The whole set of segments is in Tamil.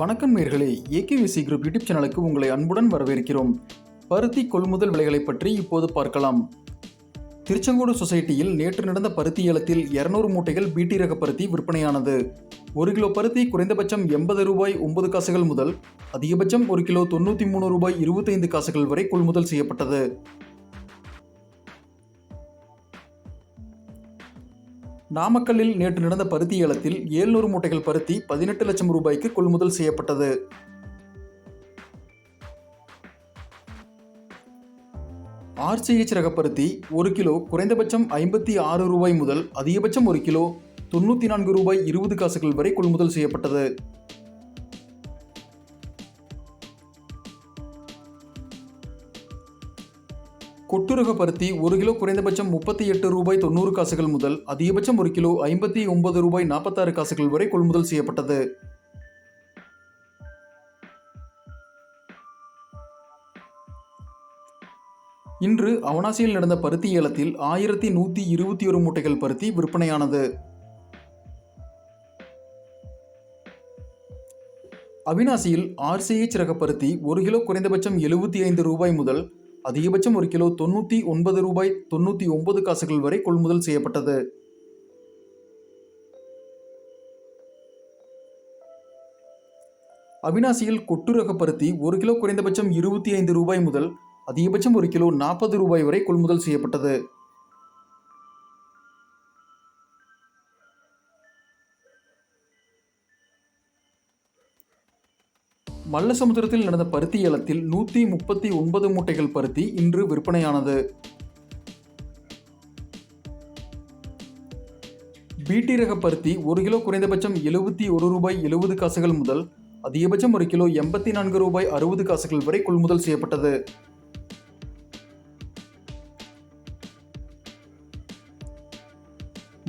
வணக்கம் நேர்களே. ஏகேவிசி குரூப் யூடியூப் சேனலுக்கு உங்களை அன்புடன் வரவேற்கிறோம். பருத்தி கொள்முதல் விலைகளை பற்றி இப்போது பார்க்கலாம். திருச்செங்கோடு சொசைட்டியில் நேற்று நடந்த பருத்தி ஏலத்தில் இருநூறு மூட்டைகள் பீட்டி ரக பருத்தி விற்பனையானது. ஒரு கிலோ பருத்தி குறைந்தபட்சம் எண்பது ரூபாய் ஒன்பது காசுகள் முதல் அதிகபட்சம் ஒரு கிலோ தொண்ணூற்றி மூணு ரூபாய் இருபத்தைந்து காசுகள் வரை கொள்முதல் செய்யப்பட்டது. நாமக்கல்லில் நேற்று நடந்த பருத்தி ஏலத்தில் ஏழ்நூறு மூட்டைகள் பருத்தி பதினெட்டு லட்சம் ரூபாய்க்கு கொள்முதல் செய்யப்பட்டது. ஆர்சிஹெச் ரக பருத்தி ஒரு கிலோ குறைந்தபட்சம் ஐம்பத்தி ஆறு ரூபாய் முதல் அதிகபட்சம் ஒரு கிலோ தொண்ணூற்றி நான்கு ரூபாய் இருபது காசுகள் வரை கொள்முதல் செய்யப்பட்டது. கொட்டுரக பருத்தி ஒரு கிலோ குறைந்தபட்சம் முப்பத்தி எட்டு ரூபாய் தொண்ணூறு காசுகள் முதல் அதிகபட்சம் ஒரு கிலோ ஐம்பத்தி ஒன்பது ரூபாய் நாற்பத்தாறு காசுகள் வரை கொள்முதல் செய்யப்பட்டது. இன்று அவனாசியில் நடந்த பருத்தி ஏலத்தில் ஆயிரத்தி நூற்றி இருபத்தி ஒரு மூட்டைகள் பருத்தி விற்பனையானது. அவினாசியில் ஆர்சிஹெச் ரக பருத்தி ஒரு கிலோ குறைந்தபட்சம் எழுபத்தி ஐந்து ரூபாய் முதல் அதிகபட்சம் ஒரு கிலோ தொண்ணூற்றி ஒன்பது ரூபாய் தொண்ணூற்றி ஒன்பது காசுகள் வரை கொள்முதல் செய்யப்பட்டது. அவினாசியில் கொட்டு ரக பருத்தி ஒரு கிலோ குறைந்தபட்சம் இருபத்தி ஐந்து ரூபாய் முதல் அதிகபட்சம் ஒரு கிலோ நாற்பது ரூபாய் வரை கொள்முதல் செய்யப்பட்டது. மல்லசமுத்திரத்தில் நடந்த பருத்தி ஏலத்தில் நூற்றி முப்பத்தி ஒன்பது மூட்டைகள் பருத்தி இன்று விற்பனையானது. பீட்டி ரக பருத்தி ஒரு கிலோ குறைந்தபட்சம் எழுபத்தி ஒரு ரூபாய் எழுபது காசுகள் முதல் அதிகபட்சம் ஒரு கிலோ எண்பத்தி நான்கு ரூபாய் அறுபது காசுகள் வரை கொள்முதல் செய்யப்பட்டது.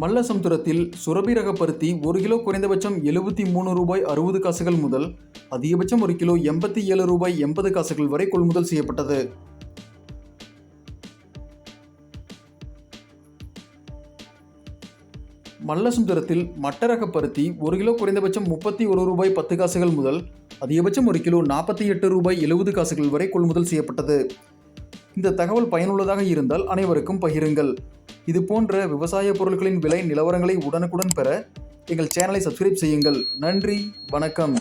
மல்லசமுத்திரத்தில் சுரபி ரக பருத்தி ஒரு கிலோ குறைந்தபட்சம் எழுபத்தி மூணு ரூபாய் அறுபது காசுகள் முதல் அதிகபட்சம் ஒரு கிலோ எண்பத்தி ஏழு ரூபாய் எண்பது காசுகள் வரை கொள்முதல் செய்யப்பட்டது. மல்லசுந்தரத்தில் மட்ட ரக பருத்தி ஒரு கிலோ குறைந்தபட்சம் முப்பத்தி ஒரு ரூபாய் பத்து காசுகள் முதல் அதிகபட்சம் ஒரு கிலோ நாற்பத்தி எட்டு ரூபாய் எழுபது காசுகள் வரை கொள்முதல் செய்யப்பட்டது. இந்த தகவல் பயனுள்ளதாக இருந்தால் அனைவருக்கும் பகிருங்கள். இது போன்ற விவசாய பொருட்களின் விலை நிலவரங்களை உடனுக்குடன் பெற எங்கள் சேனலை சப்ஸ்கிரைப் செய்யுங்கள். நன்றி வணக்கம்.